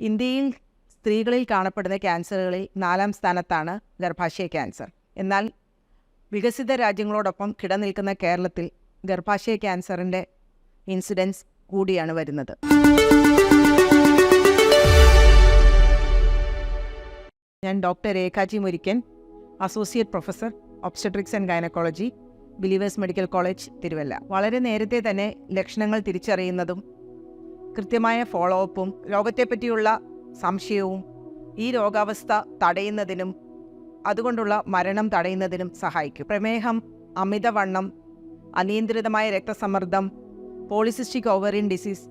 ഇന്ത്യയിൽ സ്ത്രീകളിൽ കാണപ്പെടുന്ന ക്യാൻസറുകളിൽ നാലാം സ്ഥാനത്താണ് ഗർഭാശയ ക്യാൻസർ. എന്നാൽ വികസിത രാജ്യങ്ങളോടൊപ്പം കിടനിൽക്കുന്ന കേരളത്തിൽ ഗർഭാശയ ക്യാൻസറിന്റെ ഇൻസിഡൻസ് കൂടിയാണ് വരുന്നത്. ഞാൻ doctor Rekhaji Murikkan associate professor obstetrics and gynaecology Believers Medical College Thiruvalla. വളരെ നേരത്തെ തന്നെ ലക്ഷണങ്ങൾ തിരിച്ചറിയുന്നതും കൃത്യമായ ഫോളോ അപ്പും രോഗത്തെപ്പറ്റിയുള്ള സംശയവും ഈ രോഗാവസ്ഥ തടയുന്നതിനും അതുകൊണ്ടുള്ള മരണം തടയുന്നതിനും സഹായിക്കും. പ്രമേഹം അമിതവണ്ണം അനിയന്ത്രിതമായ രക്തസമ്മർദ്ദം പോളിസിസ്റ്റിക് ഓവറിൻ ഡിസീസ്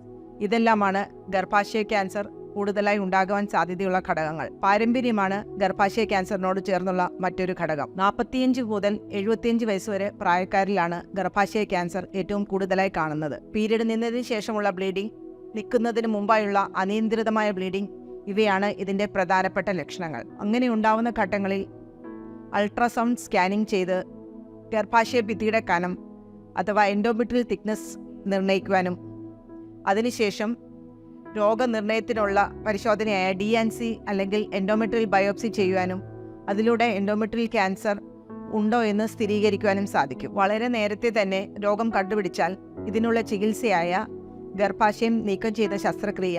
ഇതെല്ലാമാണ് ഗർഭാശയ ക്യാൻസർ കൂടുതലായി ഉണ്ടാകുവാൻ സാധ്യതയുള്ള ഘടകങ്ങൾ. പാരമ്പര്യമാണ് ഗർഭാശയ ക്യാൻസറിനോട് ചേർന്നുള്ള മറ്റൊരു ഘടകം. നാൽപ്പത്തിയഞ്ച് മുതൽ എഴുപത്തിയഞ്ച് വയസ്സ് വരെ പ്രായക്കാരിലാണ് ഗർഭാശയ ക്യാൻസർ ഏറ്റവും കൂടുതലായി കാണുന്നത്. പീരീഡ് നിന്നതിന് ശേഷമുള്ള ബ്ലീഡിംഗ് നിൽക്കുന്നതിന് മുമ്പായുള്ള അനിയന്ത്രിതമായ ബ്ലീഡിംഗ് ഇവയാണ് ഇതിന്റെ പ്രധാനപ്പെട്ട ലക്ഷണങ്ങൾ. അങ്ങനെ ഉണ്ടാവുന്ന ഘട്ടങ്ങളിൽ അൾട്രാസൗണ്ട് സ്കാനിംഗ് ചെയ്ത് ഗർഭാശയ ഭിത്തിയുടെ കനം അഥവാ എൻഡോമെട്രിയൽ തിക്നെസ് നിർണയിക്കുവാനും അതിനുശേഷം രോഗനിർണയത്തിനുള്ള പരിശോധനയായ ഡി ആൻ സി അല്ലെങ്കിൽ എൻഡോമെട്രിയൽ ബയോപ്സി ചെയ്യുവാനും അതിലൂടെ എൻഡോമെട്രിയൽ ക്യാൻസർ ഉണ്ടോ എന്ന് സ്ഥിരീകരിക്കുവാനും സാധിക്കും. വളരെ നേരത്തെ തന്നെ രോഗം കണ്ടുപിടിച്ചാൽ ഇതിനുള്ള ചികിത്സയായ ഗർഭാശയം നീക്കം ചെയ്ത ശസ്ത്രക്രിയ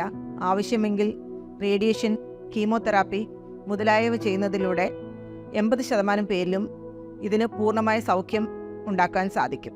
ആവശ്യമെങ്കിൽ റേഡിയേഷൻ കീമോതെറാപ്പി മുതലായവ ചെയ്യുന്നതിലൂടെ എൺപത് ശതമാനം പേരിലും ഇതിന് പൂർണമായ സൗഖ്യം ഉണ്ടാക്കാൻ സാധിക്കും.